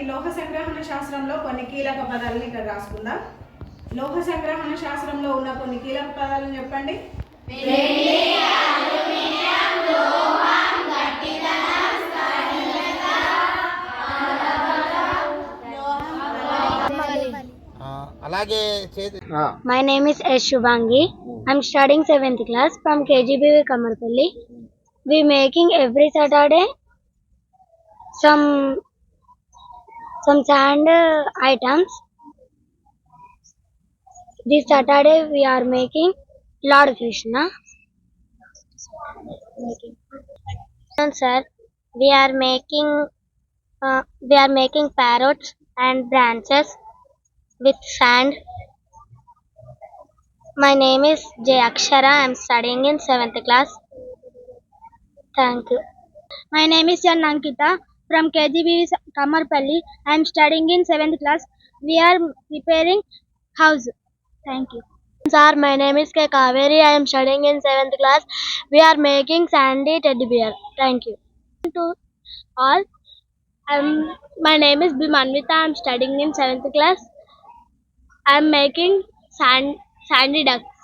మనకి లోహ సంగ్రహణ శాస్త్రంలో కొన్ని కీలక పదాలను ఇక్కడ రాసుకుందాం లోహ సంగ్రహణ శాస్త్రంలో ఉన్న కొన్ని కీలక పదాలను చెప్పండి ఆ, అలాగే చేతి My name is S. Shubhangi. I'm studying 7th class from KGBV Kamarpalli. We making every Saturday some sand uh, items. This Saturday we are making Lord Krishna. Making. Sir, we are making uh, we are making parrots and branches with sand. My name is J. Akshara. I am studying in 7th class. Thank you. My name is Jan Ankita from KGB Kamarpalli. I am studying in 7th class. We are preparing house. Thank you. Sir, my name is K. Kaveri. I am studying in 7th class. We are making sandy teddy bear. Thank you. To all, um, my name is Bimanvita. I am studying in 7th class. I am making sand sandy ducks.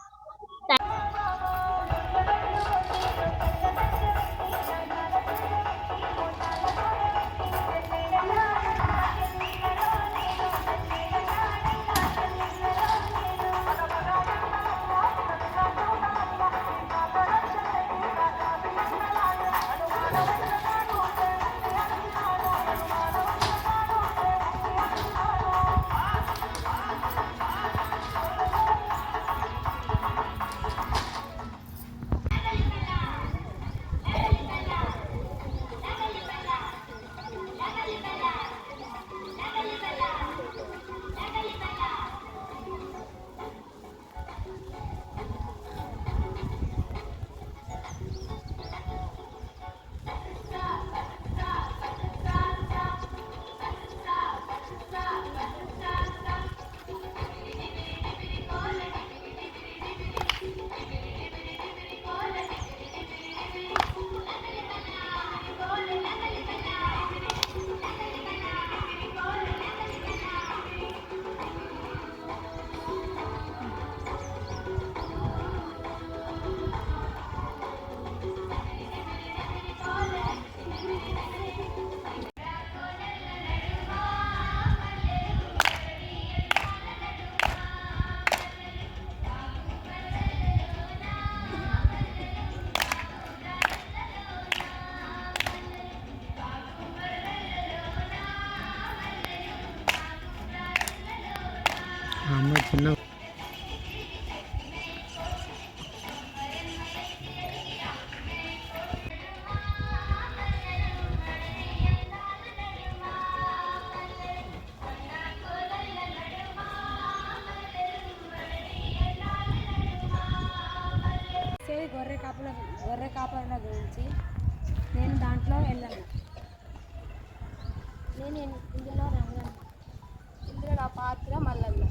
గొర్రె గురించి నేను దాంట్లో వెళ్ళను. నేను ఇందులో రంగం ఇందులో నా పాత్ర మల్లన్న.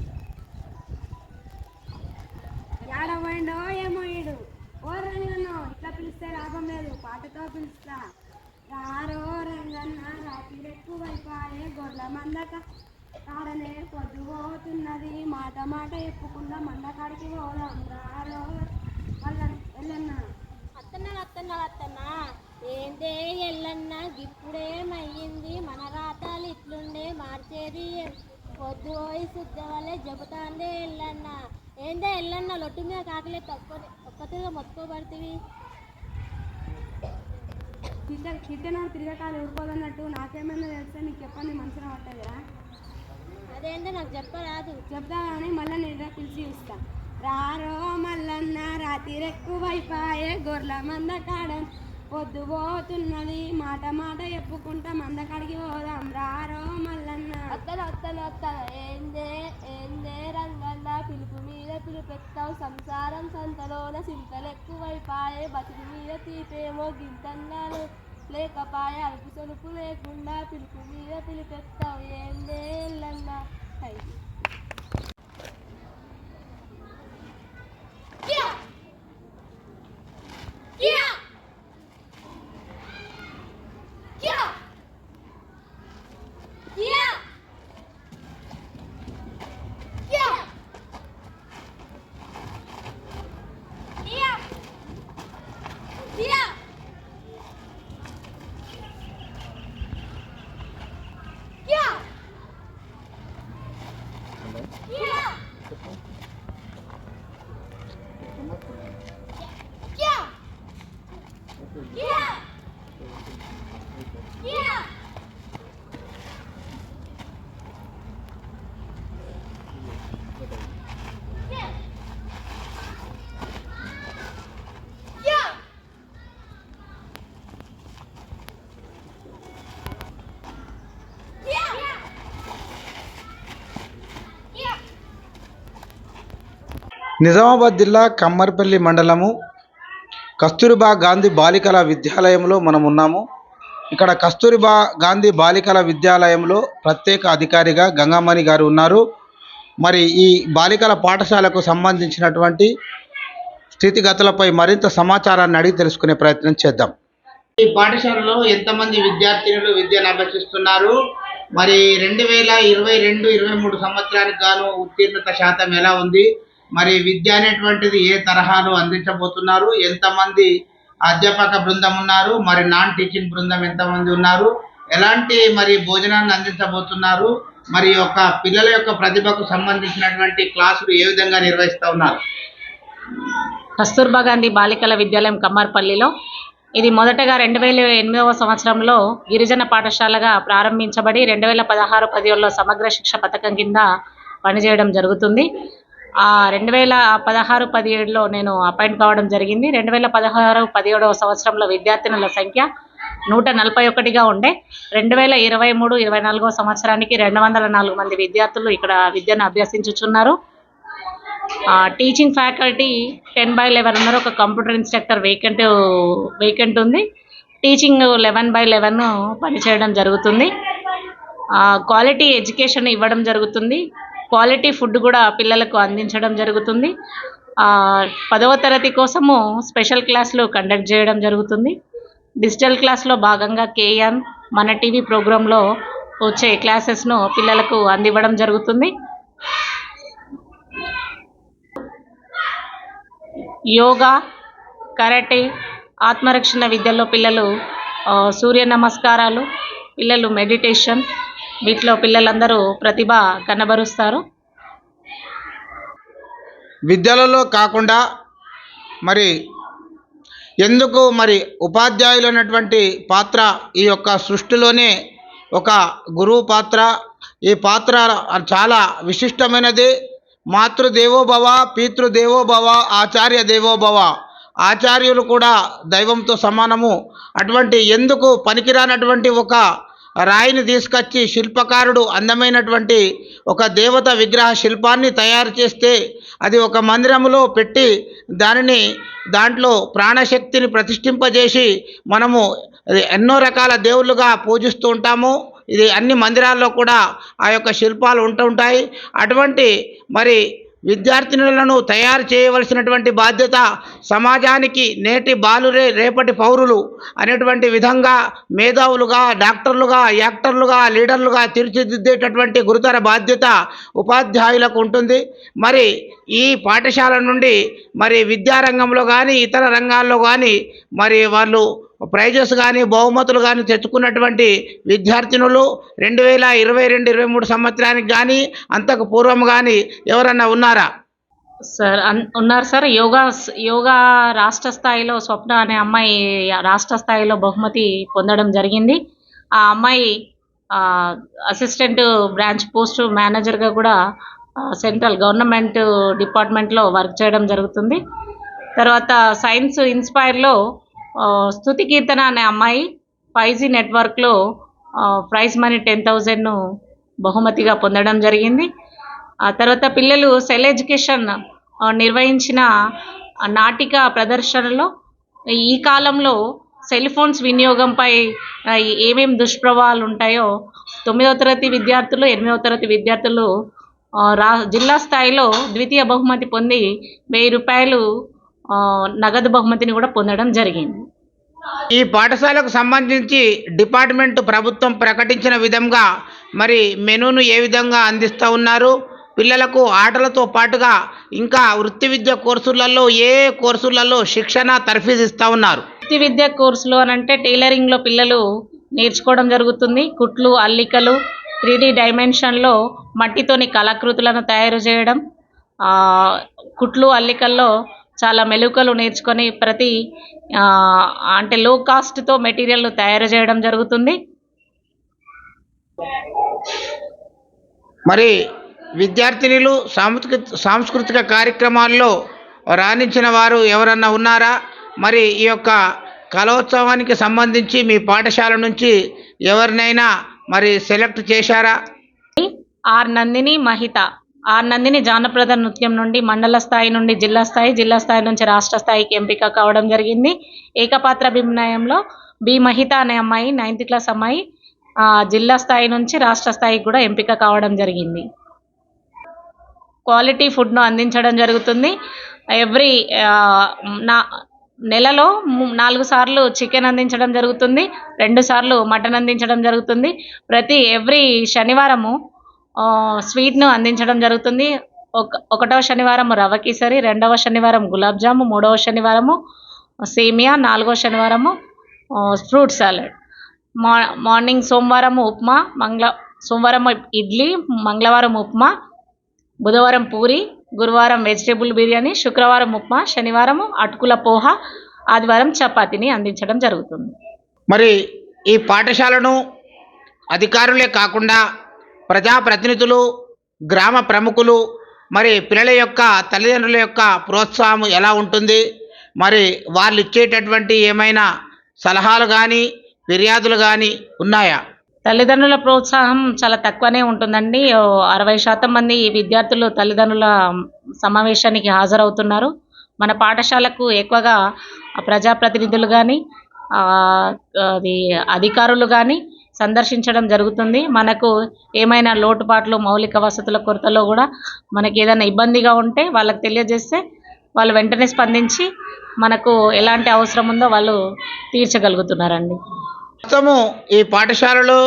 ఏడవైండో ఏమో ఈడు. ఓ రంగన్న ఇట్లా పిలిస్తే లాభం లేదు. పాటతో పిలుస్తా. రారో రంగన్న రాత్రి ఎక్కువైపాయే గొర్రెల మందక కాడనే పొద్దు పోతున్నది. మాట మాట ఎప్పుకుండా మందకాడికి పోదాం. రారో మళ్ళ వెళ్ళన్నా. అత్తన్న అత్తన్న అత్తన్న. ఏందే ఎల్లన్న ఇప్పుడేమయ్యింది మన రాతాలు ఇట్లుండే మార్చేది పొద్దు పోయి శుద్ధ వల్లే చెబుతాందే ఎల్లన్న. ఏందే ఎల్లన్న లొట్టు మీద కాకలే తక్కువ ఒక్కటిగా మొత్తుకోబడుతుంది తిట్ట తిట్టనాడు తిరగకాలు ఊరుకోదన్నట్టు నాకేమైనా తెలిస్తే నీకు చెప్పండి మంచిగా పట్టదురా అదేందో నాకు చెప్పరాదు. చెప్తా కానీ మళ్ళీ నేను పిలిచి ఇస్తా. రారో మల్లన్న రాతిరెక్కువైపాయే గొర్ల మంద కాడ. పొద్దు పోతున్నది మాట మాట చెప్పుకుంటా మంద కడిగి పోదాం. రారో మల్లన్న. అత్తన అత్తన అత్తన ఏందే ఏందే రంగన్న పిలుపు మీద పిలుపెత్తావు? సంసారం సంతలోన సింతలు ఎక్కువైపాయే బతుకు మీద తీపేమో గింతన్నాను లేకపాయ అలుపు సొలుపు లేకుండా పిలుపు మీద పిలిపెత్తావు. ఏందే ఎల్లన్నా? నిజామాబాద్ జిల్లా కమ్మర్పల్లి మండలము కస్తూరిబా గాంధీ బాలికల విద్యాలయంలో మనం ఉన్నాము. ఇక్కడ కస్తూరిబా గాంధీ బాలికల విద్యాలయంలో ప్రత్యేక అధికారిగా గంగామణి గారు ఉన్నారు. మరి ఈ బాలికల పాఠశాలకు సంబంధించినటువంటి స్థితిగతులపై మరింత సమాచారాన్ని అడిగి తెలుసుకునే ప్రయత్నం చేద్దాం. ఈ పాఠశాలలో ఎంతమంది విద్యార్థినులు విద్యను అభ్యసిస్తున్నారు? మరి రెండు వేల ఇరవై రెండు ఇరవై మూడు సంవత్సరానికి గాను ఉత్తీర్ణత శాతం ఎలా ఉంది? మరి విద్య అనేటువంటిది ఏ తరహాలో అందించబోతున్నారు? ఎంతమంది అధ్యాపక బృందం ఉన్నారు? మరి నాన్ టీచింగ్ బృందం ఎంతమంది ఉన్నారు? ఎలాంటి మరి భోజనాన్ని అందించబోతున్నారు? మరి యొక్క పిల్లల యొక్క ప్రతిభకు సంబంధించినటువంటి క్లాసులు ఏ విధంగా నిర్వహిస్తూ ఉన్నారు? కస్తూర్బా గాంధీ బాలికల విద్యాలయం కమ్మార్పల్లిలో ఇది మొదటగా రెండు వేల ఎనిమిదవ సంవత్సరంలో గిరిజన పాఠశాలగా ప్రారంభించబడి రెండు వేల పదహారు పదిహేడులో సమగ్ర శిక్ష పథకం కింద పనిచేయడం జరుగుతుంది. రెండు వేల పదహారు పదిహేడులో నేను అపాయింట్ కావడం జరిగింది. రెండు వేల పదహారు పదిహేడవ సంవత్సరంలో విద్యార్థినుల సంఖ్య నూట నలభై ఒకటిగా ఉండే. రెండు వేల ఇరవై మూడు ఇరవై నాలుగో సంవత్సరానికి రెండు వందల నాలుగు మంది విద్యార్థులు ఇక్కడ విద్యను అభ్యసించుచున్నారు. Teaching faculty ten by eleven ఉన్నారు. ఒక కంప్యూటర్ ఇన్స్ట్రక్టర్ వేకెంట్ వేకెంట్ ఉంది. టీచింగ్ లెవెన్ బై లెవెన్ పనిచేయడం జరుగుతుంది. క్వాలిటీ ఎడ్యుకేషన్ ఇవ్వడం జరుగుతుంది. క్వాలిటీ ఫుడ్ కూడా పిల్లలకు అందించడం జరుగుతుంది. పదవ తరగతి కోసము స్పెషల్ క్లాసులు కండక్ట్ చేయడం జరుగుతుంది. డిజిటల్ క్లాస్లో భాగంగా కేఎన్ మన టీవీ ప్రోగ్రాంలో వచ్చే క్లాసెస్ను పిల్లలకు అందివ్వడం జరుగుతుంది. యోగా కరాటే ఆత్మరక్షణ విద్యలో పిల్లలు సూర్య నమస్కారాలు పిల్లలు మెడిటేషన్ వీటిలో పిల్లలందరూ ప్రతిభ కనబరుస్తారు. విద్యలలో కాకుండా మరి ఎందుకు మరి ఉపాధ్యాయులు అనేటువంటి పాత్ర ఈ యొక్క సృష్టిలోనే ఒక గురువు పాత్ర? ఈ పాత్ర చాలా విశిష్టమైనది. మాతృదేవోభవ పితృదేవోభవ ఆచార్య దేవోభవ. ఆచార్యులు కూడా దైవంతో సమానము. అటువంటి ఎందుకు పనికిరానటువంటి ఒక రాయిని తీసుకొచ్చి శిల్పకారుడు అందమైనటువంటి ఒక దేవత విగ్రహ శిల్పాన్ని తయారు చేస్తే అది ఒక మందిరంలో పెట్టి దానిని దాంట్లో ప్రాణశక్తిని ప్రతిష్ఠింపజేసి మనము ఎన్నో రకాల దేవుళ్ళుగా పూజిస్తూ ఉంటాము. ఇది అన్ని మందిరాల్లో కూడా ఆ యొక్క శిల్పాలు ఉంటూ ఉంటాయి. అటువంటి మరి విద్యార్థినులను తయారు చేయవలసినటువంటి బాధ్యత సమాజానికి నేటి బాలురే రేపటి పౌరులు అనేటువంటి విధంగా మేధావులుగా డాక్టర్లుగా యాక్టర్లుగా లీడర్లుగా తీర్చిదిద్దేటటువంటి గురుతర బాధ్యత ఉపాధ్యాయులకు ఉంటుంది. మరి ఈ పాఠశాల నుండి మరి విద్యారంగంలో కానీ ఇతర రంగాల్లో కానీ మరి వాళ్ళు ప్రైజెస్ కానీ బహుమతులు కానీ తెచ్చుకున్నటువంటి విద్యార్థినులు రెండు వేల ఇరవై రెండు ఇరవై మూడు సంవత్సరానికి కానీ అంతకు పూర్వం కానీ ఎవరన్నా ఉన్నారా? సార్ అన్- ఉన్నారు సార్. యోగా యోగా రాష్ట్ర స్థాయిలో స్వప్న అనే అమ్మాయి రాష్ట్ర స్థాయిలో బహుమతి పొందడం జరిగింది. ఆ అమ్మాయి అసిస్టెంట్ బ్రాంచ్ పోస్టు మేనేజర్గా కూడా సెంట్రల్ గవర్నమెంట్ డిపార్ట్మెంట్లో వర్క్ చేయడం జరుగుతుంది. తర్వాత సైన్స్ ఇన్స్పైర్లో స్థుతి కీర్తన అనే అమ్మాయి ఫైవ్ జీ నెట్వర్క్లో ప్రైజ్ మనీ టెన్ థౌజండ్ను బహుమతిగా పొందడం జరిగింది. ఆ తర్వాత పిల్లలు సెల్ ఎడ్యుకేషన్ నిర్వహించిన నాటిక ప్రదర్శనలో ఈ కాలంలో సెల్ ఫోన్స్ వినియోగంపై ఏమేమి ఏమేం దుష్ప్రభావాలు ఉంటాయో తొమ్మిదవ తరగతి విద్యార్థులు ఎనిమిదవ తరగతి విద్యార్థులు రా జిల్లా స్థాయిలో ద్వితీయ బహుమతి పొంది వెయ్యి రూపాయలు నగదు బహుమతిని కూడా పొందడం జరిగింది. ఈ పాఠశాలకు సంబంధించి డిపార్ట్మెంట్ ప్రభుత్వం ప్రకటించిన విధంగా మరి మెనూను ఏ విధంగా అందిస్తూ ఉన్నారు? పిల్లలకు ఆటలతో పాటుగా ఇంకా వృత్తి విద్య కోర్సులలో ఏ కోర్సులలో శిక్షణ తర్ఫీదు ఇస్తూ ఉన్నారు? వృత్తి విద్య కోర్సులు అని అంటే టైలరింగ్లో పిల్లలు నేర్చుకోవడం జరుగుతుంది. కుట్లు అల్లికలు త్రీ డి డైమెన్షన్లో మట్టితోని కళాకృతులను తయారు చేయడం కుట్లు అల్లికల్లో చాలా మెలుకలు నేర్చుకొని ప్రతి అంటే లో కాస్ట్తో మెటీరియల్ తయారు చేయడం జరుగుతుంది. మరి విద్యార్థినులు సాంస్కృతిక సాంస్కృతిక కార్యక్రమాల్లో రాణించిన వారు ఎవరన్నా ఉన్నారా? మరి ఈ యొక్క కళోత్సవానికి సంబంధించి మీ పాఠశాల నుంచి ఎవరినైనా మరి సెలెక్ట్ చేశారా? ఆర్ నందిని మహిత. ఆర్ నందిని జానప్రద నృత్యం నుండి మండల స్థాయి నుండి జిల్లా స్థాయి జిల్లా స్థాయి నుంచి రాష్ట్ర స్థాయికి ఎంపిక కావడం జరిగింది. ఏకపాత్ర అభినయంలో బి. మహిత అనే అమ్మాయి నైన్త్ క్లాస్ అమ్మాయి జిల్లా స్థాయి నుంచి రాష్ట్ర స్థాయికి కూడా ఎంపిక కావడం జరిగింది. క్వాలిటీ ఫుడ్ను అందించడం జరుగుతుంది. ఎవ్రీ నా నెలలో నాలుగు సార్లు చికెన్ అందించడం జరుగుతుంది. రెండు సార్లు మటన్ అందించడం జరుగుతుంది. ప్రతి ఎవ్రీ శనివారము స్వీట్ను అందించడం జరుగుతుంది. ఒక ఒకటవ శనివారం రవ కేసరి రెండవ శనివారం గులాబ్ జాము మూడవ శనివారము సేమియా నాలుగవ శనివారము ఫ్రూట్ సాలడ్. మా మార్నింగ్ సోమవారం ఉప్మా మంగళ సోమవారం ఇడ్లీ మంగళవారం ఉప్మా బుధవారం పూరి గురువారం వెజిటేబుల్ బిర్యానీ శుక్రవారం ఉప్మా శనివారం అటుకుల పోహ ఆదివారం చపాతీని అందించడం జరుగుతుంది. మరి ఈ పాఠశాలను అధికారులే కాకుండా ప్రజాప్రతినిధులు గ్రామ ప్రముఖులు మరి పిల్లల యొక్క తల్లిదండ్రుల యొక్క ప్రోత్సాహం ఎలా ఉంటుంది? మరి వాళ్ళు ఇచ్చేటటువంటి ఏమైనా సలహాలు కానీ ఫిర్యాదులు కానీ ఉన్నాయా? తల్లిదండ్రుల ప్రోత్సాహం చాలా తక్కువనే ఉంటుందండి. అరవై శాతం మంది విద్యార్థులు తల్లిదండ్రుల సమావేశానికి హాజరవుతున్నారు. మన పాఠశాలకు ఎక్కువగా ప్రజాప్రతినిధులు కానీ అది అధికారులు కానీ సందర్శించడం జరుగుతుంది. మనకు ఏమైనా లోటుపాట్లు మౌలిక వసతుల కొరతలో కూడా మనకి ఏదైనా ఇబ్బందిగా ఉంటే వాళ్ళకి తెలియజేస్తే వాళ్ళు వెంటనే స్పందించి మనకు ఎలాంటి అవసరం ఉందో వాళ్ళు తీర్చగలుగుతున్నారండి. మొత్తము ఈ పాఠశాలలో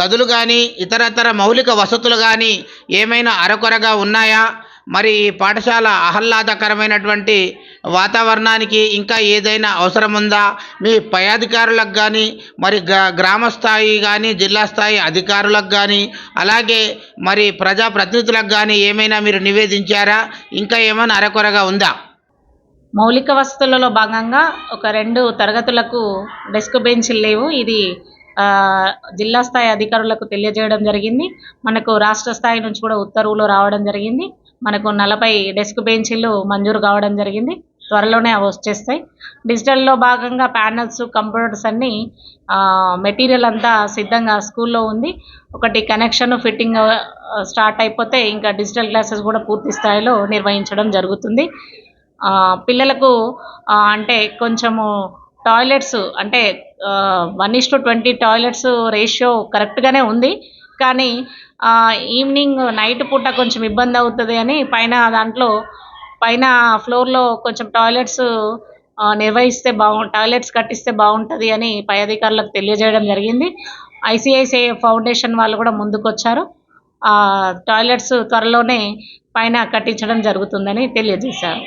గదులు కానీ ఇతరతర మౌలిక వసతులు కానీ ఏమైనా అరకొరగా ఉన్నాయా? మరి పాఠశాల ఆహ్లాదకరమైనటువంటి వాతావరణానికి ఇంకా ఏదైనా అవసరం ఉందా మీ పై అధికారులకు కానీ మరి గ్రామ స్థాయి కానీ జిల్లా స్థాయి అధికారులకు కానీ అలాగే మరి ప్రజాప్రతినిధులకు కానీ ఏమైనా మీరు నివేదించారా? ఇంకా ఏమైనా అరకొరగా ఉందా? మౌలిక వసతులలో భాగంగా ఒక రెండు తరగతులకు డెస్క్ బెంచ్లు లేవు. ఇది జిల్లా స్థాయి అధికారులకు తెలియజేయడం జరిగింది. మనకు రాష్ట్ర స్థాయి నుంచి కూడా ఉత్తర్వులు రావడం జరిగింది. మనకు నలభై డెస్క్ బెంచీలు మంజూరు కావడం జరిగింది. త్వరలోనే అవి వచ్చేస్తాయి. డిజిటల్లో భాగంగా ప్యానల్స్ కంప్యూటర్స్ అన్నీ మెటీరియల్ అంతా సిద్ధంగా స్కూల్లో ఉంది. ఒకటి కనెక్షన్ ఫిట్టింగ్ స్టార్ట్ అయిపోతే ఇంకా డిజిటల్ క్లాసెస్ కూడా పూర్తి స్థాయిలో నిర్వహించడం జరుగుతుంది. పిల్లలకు అంటే కొంచెము టాయిలెట్స్ అంటే one is to twenty toilets ratio కరెక్ట్గానే ఉంది. కానీ ఈవినింగ్ నైట్ పూట కొంచెం ఇబ్బంది అవుతుంది అని పైన దాంట్లో పైన ఫ్లోర్లో కొంచెం టాయిలెట్స్ నిర్వహిస్తే బాగు టాయిలెట్స్ కట్టిస్తే బాగుంటుంది అని పై అధికారులకు తెలియజేయడం జరిగింది. ఐసిఐసిఐ ఫౌండేషన్ వాళ్ళు కూడా ముందుకొచ్చారు. టాయిలెట్స్ త్వరలోనే పైన కట్టించడం జరుగుతుందని తెలియజేశారు.